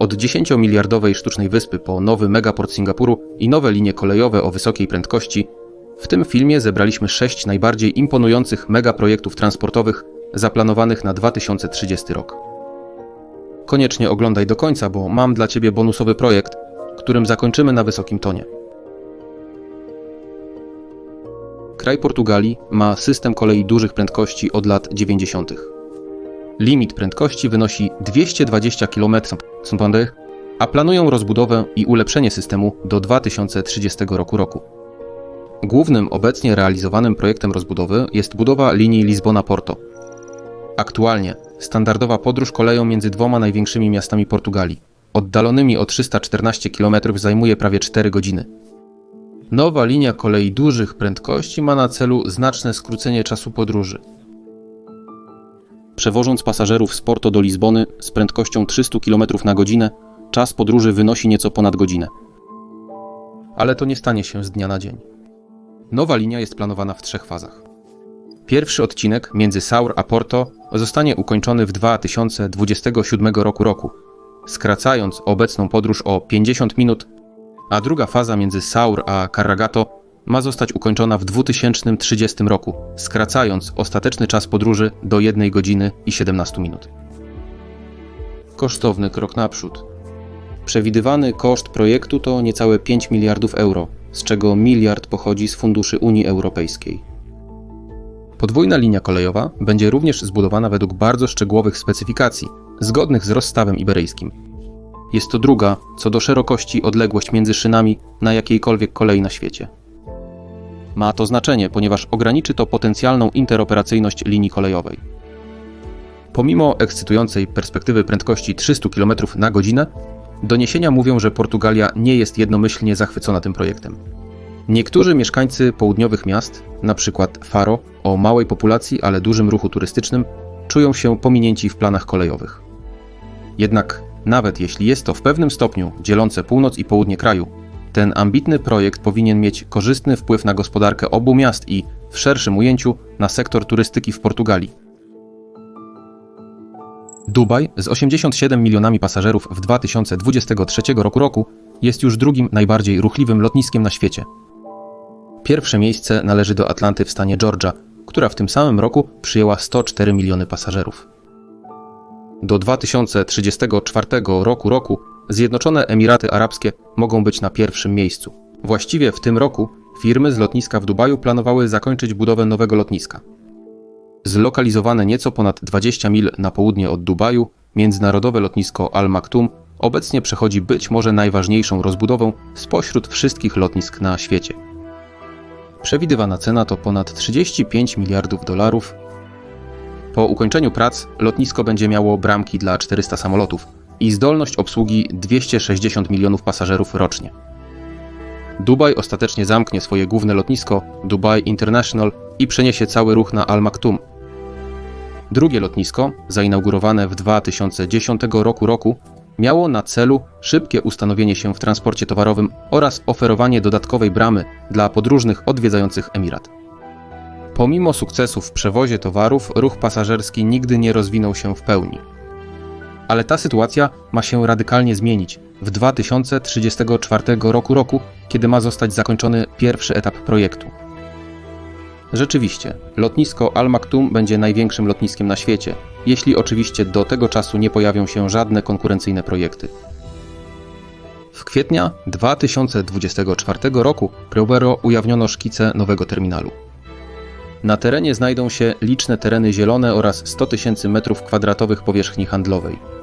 Od 10-miliardowej sztucznej wyspy po nowy megaport Singapuru i nowe linie kolejowe o wysokiej prędkości, w tym filmie zebraliśmy sześć najbardziej imponujących megaprojektów transportowych zaplanowanych na 2030 rok. Koniecznie oglądaj do końca, bo mam dla Ciebie bonusowy projekt, którym zakończymy na wysokim tonie. Kraj Portugalii ma system kolei dużych prędkości od lat 90. Limit prędkości wynosi 220 km a planują rozbudowę i ulepszenie systemu do 2030 roku. roku. Głównym obecnie realizowanym projektem rozbudowy jest budowa linii Lizbona-Porto. Aktualnie standardowa podróż koleją między dwoma największymi miastami Portugalii, oddalonymi o 314 km zajmuje prawie 4 godziny. Nowa linia kolei dużych prędkości ma na celu znaczne skrócenie czasu podróży. Przewożąc pasażerów z Porto do Lizbony z prędkością 300 km na godzinę, czas podróży wynosi nieco ponad godzinę. Ale to nie stanie się z dnia na dzień. Nowa linia jest planowana w trzech fazach. Pierwszy odcinek między Saur a Porto zostanie ukończony w 2027 roku, roku skracając obecną podróż o 50 minut, a druga faza między Saur a Carragato ma zostać ukończona w 2030 roku, skracając ostateczny czas podróży do 1 godziny i 17 minut. Kosztowny krok naprzód. Przewidywany koszt projektu to niecałe 5 miliardów euro, z czego miliard pochodzi z funduszy Unii Europejskiej. Podwójna linia kolejowa będzie również zbudowana według bardzo szczegółowych specyfikacji, zgodnych z rozstawem iberyjskim. Jest to druga, co do szerokości, odległość między szynami na jakiejkolwiek kolei na świecie. Ma to znaczenie, ponieważ ograniczy to potencjalną interoperacyjność linii kolejowej. Pomimo ekscytującej perspektywy prędkości 300 km na godzinę, doniesienia mówią, że Portugalia nie jest jednomyślnie zachwycona tym projektem. Niektórzy mieszkańcy południowych miast, np. Faro, o małej populacji, ale dużym ruchu turystycznym, czują się pominięci w planach kolejowych. Jednak nawet jeśli jest to w pewnym stopniu dzielące północ i południe kraju, ten ambitny projekt powinien mieć korzystny wpływ na gospodarkę obu miast i, w szerszym ujęciu, na sektor turystyki w Portugalii. Dubaj z 87 milionami pasażerów w 2023 roku, roku jest już drugim najbardziej ruchliwym lotniskiem na świecie. Pierwsze miejsce należy do Atlanty w stanie Georgia, która w tym samym roku przyjęła 104 miliony pasażerów. Do 2034 roku roku Zjednoczone Emiraty Arabskie mogą być na pierwszym miejscu. Właściwie w tym roku firmy z lotniska w Dubaju planowały zakończyć budowę nowego lotniska. Zlokalizowane nieco ponad 20 mil na południe od Dubaju, międzynarodowe lotnisko Al Maktoum obecnie przechodzi być może najważniejszą rozbudową spośród wszystkich lotnisk na świecie. Przewidywana cena to ponad 35 miliardów dolarów. Po ukończeniu prac lotnisko będzie miało bramki dla 400 samolotów i zdolność obsługi 260 milionów pasażerów rocznie. Dubaj ostatecznie zamknie swoje główne lotnisko Dubai International i przeniesie cały ruch na Al Maktoum. Drugie lotnisko, zainaugurowane w 2010 roku, roku miało na celu szybkie ustanowienie się w transporcie towarowym oraz oferowanie dodatkowej bramy dla podróżnych odwiedzających Emirat. Pomimo sukcesu w przewozie towarów, ruch pasażerski nigdy nie rozwinął się w pełni. Ale ta sytuacja ma się radykalnie zmienić w 2034 roku, roku kiedy ma zostać zakończony pierwszy etap projektu. Rzeczywiście, lotnisko Al Maktoum będzie największym lotniskiem na świecie, jeśli oczywiście do tego czasu nie pojawią się żadne konkurencyjne projekty. W kwietnia 2024 roku Probero ujawniono szkice nowego terminalu. Na terenie znajdą się liczne tereny zielone oraz 100 tysięcy metrów kwadratowych powierzchni handlowej.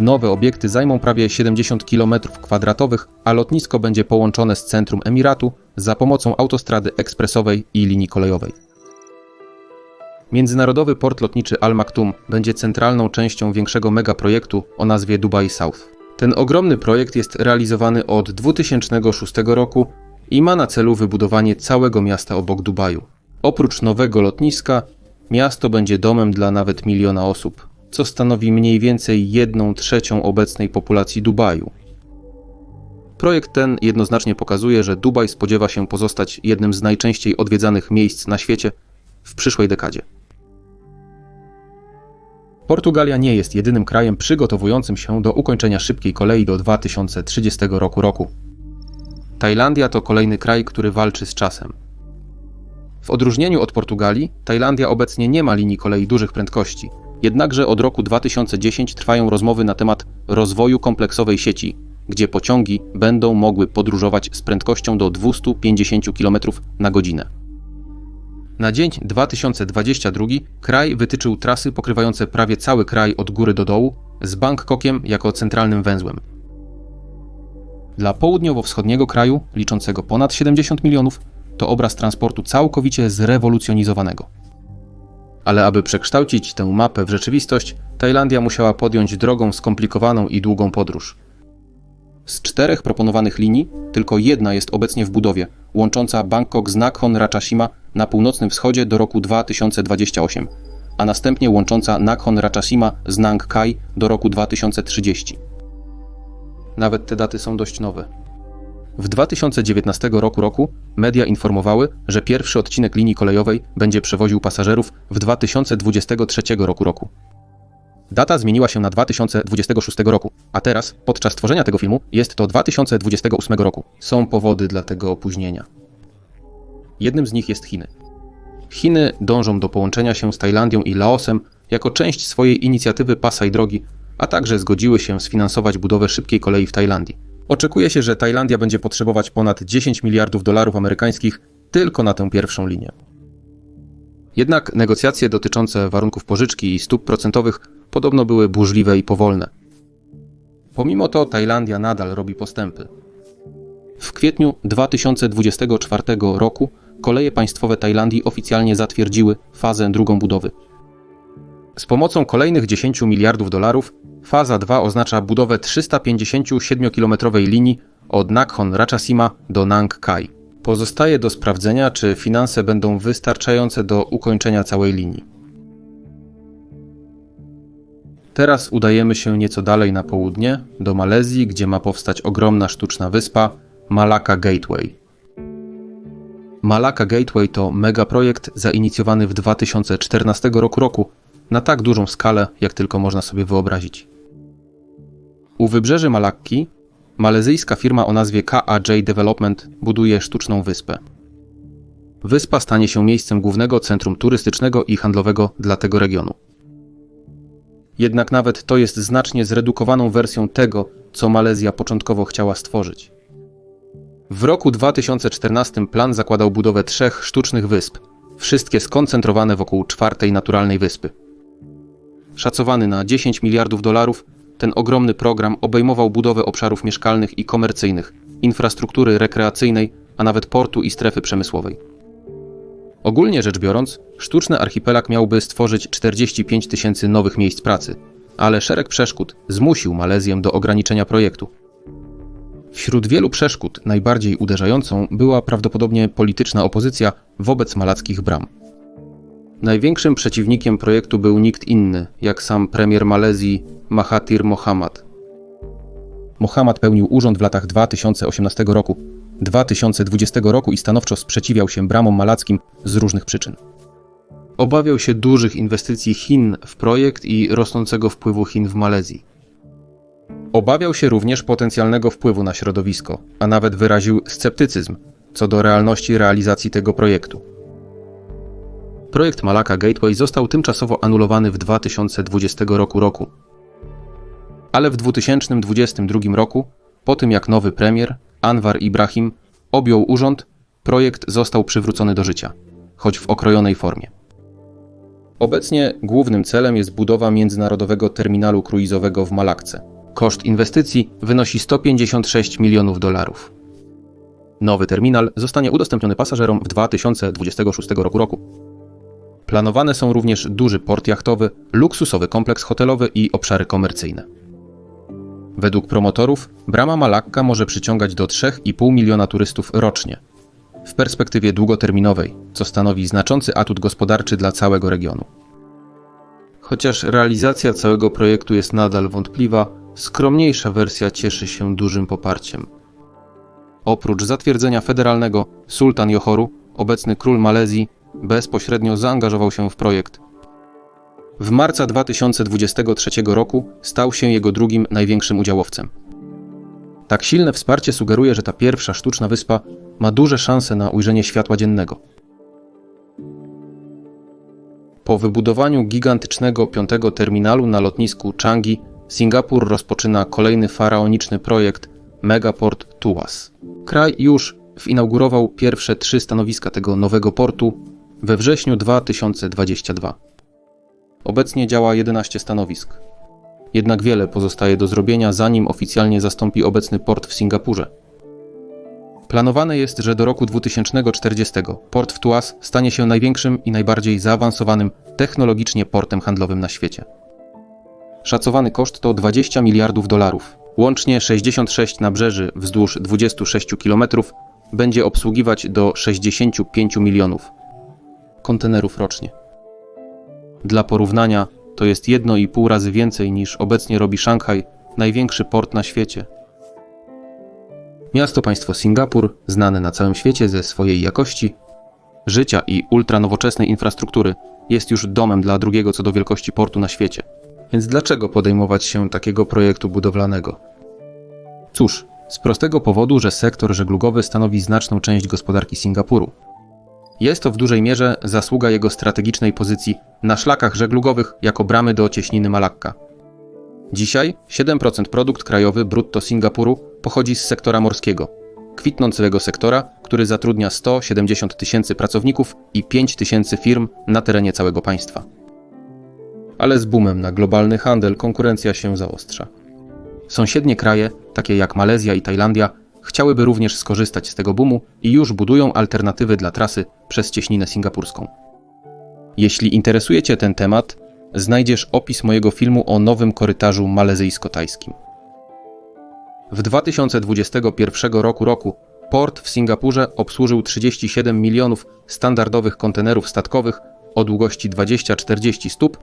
Nowe obiekty zajmą prawie 70 km kwadratowych, a lotnisko będzie połączone z centrum Emiratu za pomocą autostrady ekspresowej i linii kolejowej. Międzynarodowy port lotniczy Al Maktoum będzie centralną częścią większego megaprojektu o nazwie Dubai South. Ten ogromny projekt jest realizowany od 2006 roku i ma na celu wybudowanie całego miasta obok Dubaju. Oprócz nowego lotniska, miasto będzie domem dla nawet miliona osób, co stanowi mniej więcej 1 trzecią obecnej populacji Dubaju. Projekt ten jednoznacznie pokazuje, że Dubaj spodziewa się pozostać jednym z najczęściej odwiedzanych miejsc na świecie w przyszłej dekadzie. Portugalia nie jest jedynym krajem przygotowującym się do ukończenia szybkiej kolei do 2030 roku roku. Tajlandia to kolejny kraj, który walczy z czasem. W odróżnieniu od Portugalii, Tajlandia obecnie nie ma linii kolei dużych prędkości. Jednakże od roku 2010 trwają rozmowy na temat rozwoju kompleksowej sieci, gdzie pociągi będą mogły podróżować z prędkością do 250 km na godzinę. Na dzień 2022 kraj wytyczył trasy pokrywające prawie cały kraj od góry do dołu, z Bangkokiem jako centralnym węzłem. Dla południowo-wschodniego kraju, liczącego ponad 70 milionów, to obraz transportu całkowicie zrewolucjonizowanego. Ale aby przekształcić tę mapę w rzeczywistość, Tajlandia musiała podjąć drogą skomplikowaną i długą podróż. Z czterech proponowanych linii, tylko jedna jest obecnie w budowie, łącząca Bangkok z Nakhon Ratchasima na północnym wschodzie do roku 2028, a następnie łącząca Nakhon Ratchasima z Nang Khai do roku 2030. Nawet te daty są dość nowe. W 2019 roku roku media informowały, że pierwszy odcinek linii kolejowej będzie przewoził pasażerów w 2023 roku roku. Data zmieniła się na 2026 roku, a teraz, podczas tworzenia tego filmu, jest to 2028 roku. Są powody dla tego opóźnienia. Jednym z nich jest Chiny. Chiny dążą do połączenia się z Tajlandią i Laosem jako część swojej inicjatywy Pasa i Drogi, a także zgodziły się sfinansować budowę szybkiej kolei w Tajlandii. Oczekuje się, że Tajlandia będzie potrzebować ponad 10 miliardów dolarów amerykańskich tylko na tę pierwszą linię. Jednak negocjacje dotyczące warunków pożyczki i stóp procentowych podobno były burzliwe i powolne. Pomimo to Tajlandia nadal robi postępy. W kwietniu 2024 roku koleje państwowe Tajlandii oficjalnie zatwierdziły fazę drugą budowy. Z pomocą kolejnych 10 miliardów dolarów faza 2 oznacza budowę 357-kilometrowej linii od Nakhon Ratchasima do Nang Khai. Pozostaje do sprawdzenia, czy finanse będą wystarczające do ukończenia całej linii. Teraz udajemy się nieco dalej na południe, do Malezji, gdzie ma powstać ogromna sztuczna wyspa Malacca Gateway. Malacca Gateway to megaprojekt zainicjowany w 2014 roku roku na tak dużą skalę, jak tylko można sobie wyobrazić. U wybrzeży Malakki malezyjska firma o nazwie KAJ Development buduje sztuczną wyspę. Wyspa stanie się miejscem głównego centrum turystycznego i handlowego dla tego regionu. Jednak nawet to jest znacznie zredukowaną wersją tego, co Malezja początkowo chciała stworzyć. W roku 2014 plan zakładał budowę trzech sztucznych wysp, wszystkie skoncentrowane wokół czwartej naturalnej wyspy. Szacowany na 10 miliardów dolarów, ten ogromny program obejmował budowę obszarów mieszkalnych i komercyjnych, infrastruktury rekreacyjnej, a nawet portu i strefy przemysłowej. Ogólnie rzecz biorąc, sztuczny archipelag miałby stworzyć 45 tysięcy nowych miejsc pracy, ale szereg przeszkód zmusił Malezję do ograniczenia projektu. Wśród wielu przeszkód najbardziej uderzającą była prawdopodobnie polityczna opozycja wobec malackich bram. Największym przeciwnikiem projektu był nikt inny, jak sam premier Malezji Mahathir Mohamad. Mohamad pełnił urząd w latach 2018 roku, 2020 roku i stanowczo sprzeciwiał się bramom malackim z różnych przyczyn. Obawiał się dużych inwestycji Chin w projekt i rosnącego wpływu Chin w Malezji. Obawiał się również potencjalnego wpływu na środowisko, a nawet wyraził sceptycyzm co do realności realizacji tego projektu. Projekt Malacca Gateway został tymczasowo anulowany w 2020 roku roku. Ale w 2022 roku, po tym jak nowy premier, Anwar Ibrahim, objął urząd, projekt został przywrócony do życia, choć w okrojonej formie. Obecnie głównym celem jest budowa międzynarodowego terminalu kruizowego w Malakce. Koszt inwestycji wynosi 156 milionów dolarów. Nowy terminal zostanie udostępniony pasażerom w 2026 roku. roku. Planowane są również duży port jachtowy, luksusowy kompleks hotelowy i obszary komercyjne. Według promotorów brama Malakka może przyciągać do 3,5 miliona turystów rocznie. W perspektywie długoterminowej, co stanowi znaczący atut gospodarczy dla całego regionu. Chociaż realizacja całego projektu jest nadal wątpliwa, skromniejsza wersja cieszy się dużym poparciem. Oprócz zatwierdzenia federalnego, sultan Johoru, obecny król Malezji, bezpośrednio zaangażował się w projekt. W marca 2023 roku stał się jego drugim największym udziałowcem. Tak silne wsparcie sugeruje, że ta pierwsza sztuczna wyspa ma duże szanse na ujrzenie światła dziennego. Po wybudowaniu gigantycznego piątego terminalu na lotnisku Changi, Singapur rozpoczyna kolejny faraoniczny projekt Megaport Tuas. Kraj już inaugurował pierwsze trzy stanowiska tego nowego portu we wrześniu 2022. Obecnie działa 11 stanowisk. Jednak wiele pozostaje do zrobienia, zanim oficjalnie zastąpi obecny port w Singapurze. Planowane jest, że do roku 2040 port w Tuas stanie się największym i najbardziej zaawansowanym technologicznie portem handlowym na świecie. Szacowany koszt to 20 miliardów dolarów. Łącznie 66 nabrzeży wzdłuż 26 km będzie obsługiwać do 65 milionów kontenerów rocznie. Dla porównania, to jest 1,5 razy więcej niż obecnie robi Szanghaj, największy port na świecie. Miasto państwo Singapur, znane na całym świecie ze swojej jakości życia i ultranowoczesnej infrastruktury, jest już domem dla drugiego co do wielkości portu na świecie. Więc dlaczego podejmować się takiego projektu budowlanego? Cóż, z prostego powodu, że sektor żeglugowy stanowi znaczną część gospodarki Singapuru. Jest to w dużej mierze zasługa jego strategicznej pozycji na szlakach żeglugowych jako bramy do cieśniny Malakka. Dzisiaj 7% produkt krajowy brutto Singapuru pochodzi z sektora morskiego, kwitnącego sektora, który zatrudnia 170 tysięcy pracowników i 5 tysięcy firm na terenie całego państwa. Ale z boomem na globalny handel konkurencja się zaostrza. Sąsiednie kraje, takie jak Malezja i Tajlandia, chciałyby również skorzystać z tego boomu i już budują alternatywy dla trasy przez cieśninę singapurską. Jeśli interesuje Cię ten temat, znajdziesz opis mojego filmu o nowym korytarzu malezyjsko-tajskim. W 2021 roku, roku port w Singapurze obsłużył 37 milionów standardowych kontenerów statkowych o długości 20-40 stóp,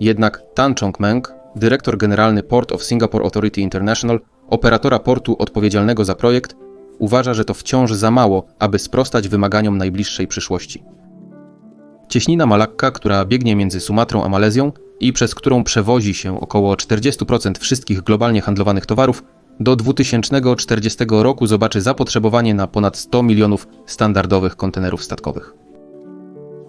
jednak Tan Chong Meng, dyrektor generalny Port of Singapore Authority International, operatora portu odpowiedzialnego za projekt, uważa, że to wciąż za mało, aby sprostać wymaganiom najbliższej przyszłości. Cieśnina Malakka, która biegnie między Sumatrą a Malezją i przez którą przewozi się około 40% wszystkich globalnie handlowanych towarów, do 2040 roku zobaczy zapotrzebowanie na ponad 100 milionów standardowych kontenerów statkowych.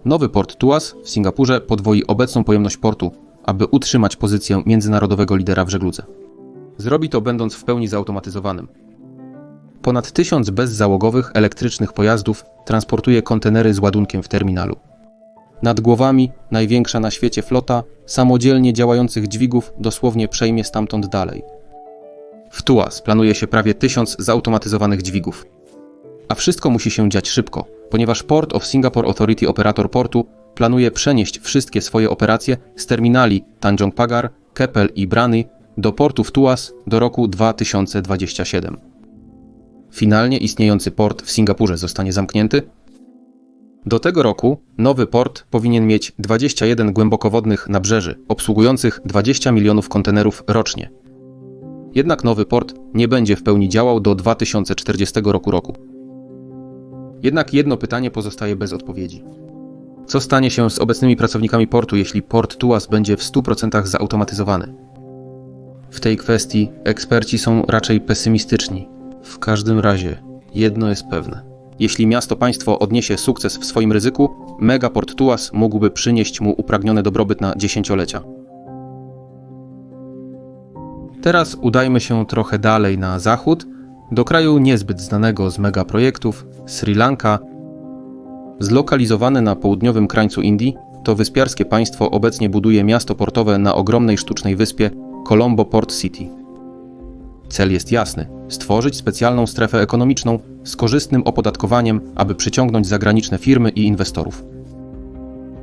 Nowy port Tuas w Singapurze podwoi obecną pojemność portu, aby utrzymać pozycję międzynarodowego lidera w żegludze. Zrobi to będąc w pełni zautomatyzowanym. Ponad tysiąc bezzałogowych elektrycznych pojazdów transportuje kontenery z ładunkiem w terminalu. Nad głowami największa na świecie flota samodzielnie działających dźwigów dosłownie przejmie stamtąd dalej. W Tuas planuje się prawie tysiąc zautomatyzowanych dźwigów. A wszystko musi się dziać szybko, ponieważ Port of Singapore Authority operator portu planuje przenieść wszystkie swoje operacje z terminali Tanjong Pagar, Keppel i Brany do portu w Tuas do roku 2027. Finalnie istniejący port w Singapurze zostanie zamknięty. Do tego roku nowy port powinien mieć 21 głębokowodnych nabrzeży, obsługujących 20 milionów kontenerów rocznie. Jednak nowy port nie będzie w pełni działał do 2040 roku roku. Jednak jedno pytanie pozostaje bez odpowiedzi. Co stanie się z obecnymi pracownikami portu, jeśli port Tuas będzie w 100% zautomatyzowany? W tej kwestii eksperci są raczej pesymistyczni. W każdym razie, jedno jest pewne. Jeśli miasto państwo odniesie sukces w swoim ryzyku, Megaport Tuas mógłby przynieść mu upragniony dobrobyt na dziesięciolecia. Teraz udajmy się trochę dalej na zachód, do kraju niezbyt znanego z megaprojektów Sri Lanka. Zlokalizowane na południowym krańcu Indii, to wyspiarskie państwo obecnie buduje miasto portowe na ogromnej sztucznej wyspie Colombo Port City. Cel jest jasny: stworzyć specjalną strefę ekonomiczną z korzystnym opodatkowaniem, aby przyciągnąć zagraniczne firmy i inwestorów.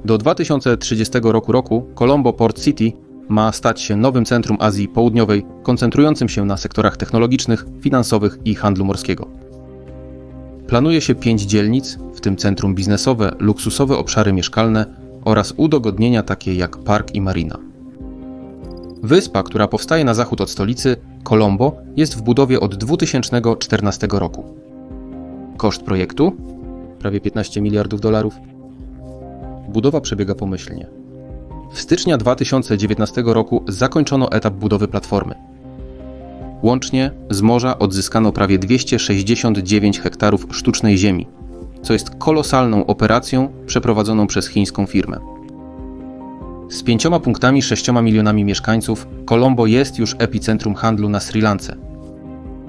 Do 2030 roku roku Colombo Port City ma stać się nowym centrum Azji Południowej, koncentrującym się na sektorach technologicznych, finansowych i handlu morskiego. Planuje się pięć dzielnic, w tym centrum biznesowe, luksusowe obszary mieszkalne oraz udogodnienia takie jak park i marina. Wyspa, która powstaje na zachód od stolicy, Colombo, jest w budowie od 2014 roku. Koszt projektu? Prawie 15 miliardów dolarów. Budowa przebiega pomyślnie. W stycznia 2019 roku zakończono etap budowy platformy. Łącznie z morza odzyskano prawie 269 hektarów sztucznej ziemi, co jest kolosalną operacją przeprowadzoną przez chińską firmę. Z pięcioma punktami 6 milionami mieszkańców, Colombo jest już epicentrum handlu na Sri Lance.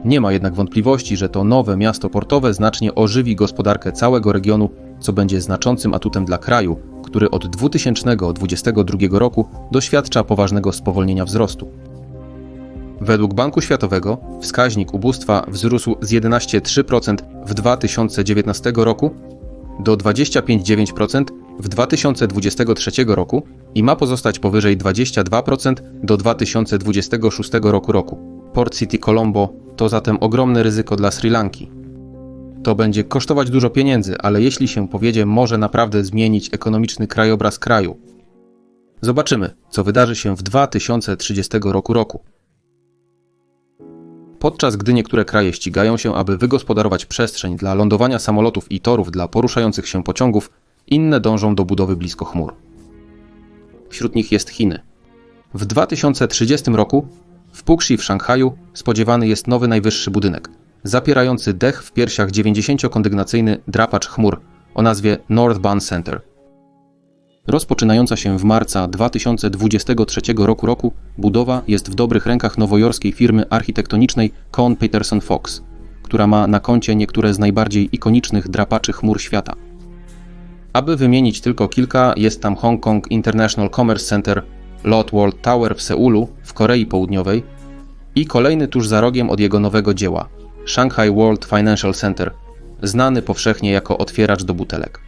Nie ma jednak wątpliwości, że to nowe miasto portowe znacznie ożywi gospodarkę całego regionu, co będzie znaczącym atutem dla kraju, który od 2022 roku doświadcza poważnego spowolnienia wzrostu. Według Banku Światowego wskaźnik ubóstwa wzrósł z 11,3% w 2019 roku do 25,9% w 2023 roku i ma pozostać powyżej 22% do 2026 roku roku. Port City Colombo to zatem ogromne ryzyko dla Sri Lanki. To będzie kosztować dużo pieniędzy, ale jeśli się powiedzie, może naprawdę zmienić ekonomiczny krajobraz kraju. Zobaczymy, co wydarzy się w 2030 roku roku. Podczas gdy niektóre kraje ścigają się, aby wygospodarować przestrzeń dla lądowania samolotów i torów dla poruszających się pociągów, inne dążą do budowy blisko chmur. Wśród nich jest Chiny. W 2030 roku w Puxi w Szanghaju spodziewany jest nowy najwyższy budynek, zapierający dech w piersiach 90-kondygnacyjny drapacz chmur o nazwie Northbound Center. Rozpoczynająca się w marca 2023 roku roku budowa jest w dobrych rękach nowojorskiej firmy architektonicznej Kohn Peterson Fox, która ma na koncie niektóre z najbardziej ikonicznych drapaczy chmur świata. Aby wymienić tylko kilka, jest tam Hong Kong International Commerce Center, Lot World Tower w Seulu, w Korei Południowej i kolejny tuż za rogiem od jego nowego dzieła Shanghai World Financial Center, znany powszechnie jako otwieracz do butelek.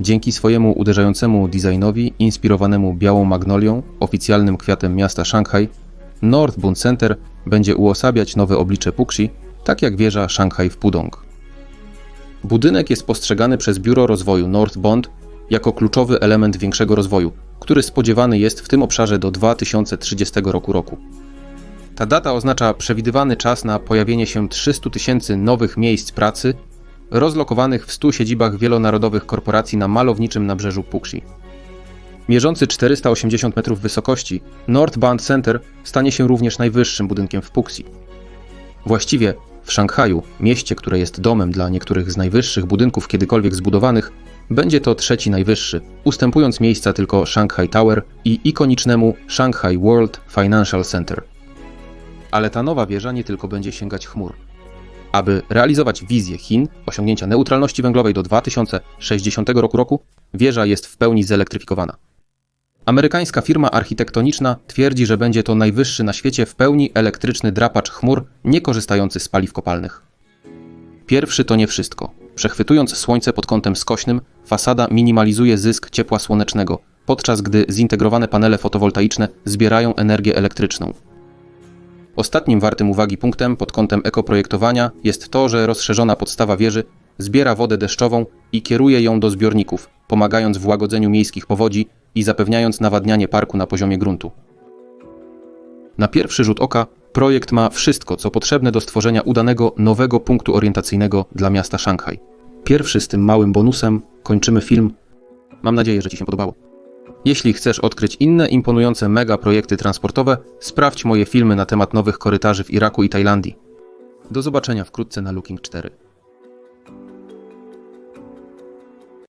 Dzięki swojemu uderzającemu designowi, inspirowanemu białą magnolią, oficjalnym kwiatem miasta Szanghaj, North Bund Center będzie uosabiać nowe oblicze Puxi, tak jak wieża Szanghaj w Pudong. Budynek jest postrzegany przez Biuro Rozwoju North Bond jako kluczowy element większego rozwoju, który spodziewany jest w tym obszarze do 2030 roku roku. Ta data oznacza przewidywany czas na pojawienie się 300 tysięcy nowych miejsc pracy rozlokowanych w 100 siedzibach wielonarodowych korporacji na malowniczym nabrzeżu Puxi. Mierzący 480 metrów wysokości, North Band Center stanie się również najwyższym budynkiem w Puxi. Właściwie w Szanghaju, mieście, które jest domem dla niektórych z najwyższych budynków kiedykolwiek zbudowanych, będzie to trzeci najwyższy, ustępując miejsca tylko Shanghai Tower i ikonicznemu Shanghai World Financial Center. Ale ta nowa wieża nie tylko będzie sięgać chmur. Aby realizować wizję Chin osiągnięcia neutralności węglowej do 2060 roku, roku wieża jest w pełni zelektryfikowana. Amerykańska firma architektoniczna twierdzi, że będzie to najwyższy na świecie w pełni elektryczny drapacz chmur niekorzystający z paliw kopalnych. Pierwszy to nie wszystko. Przechwytując słońce pod kątem skośnym, fasada minimalizuje zysk ciepła słonecznego, podczas gdy zintegrowane panele fotowoltaiczne zbierają energię elektryczną. Ostatnim wartym uwagi punktem pod kątem ekoprojektowania jest to, że rozszerzona podstawa wieży zbiera wodę deszczową i kieruje ją do zbiorników, pomagając w łagodzeniu miejskich powodzi i zapewniając nawadnianie parku na poziomie gruntu. Na pierwszy rzut oka projekt ma wszystko, co potrzebne do stworzenia udanego nowego punktu orientacyjnego dla miasta Szanghaj. Pierwszy z tym małym bonusem kończymy film. Mam nadzieję, że Ci się podobało. Jeśli chcesz odkryć inne imponujące mega projekty transportowe, sprawdź moje filmy na temat nowych korytarzy w Iraku i Tajlandii. Do zobaczenia wkrótce na Looking 4.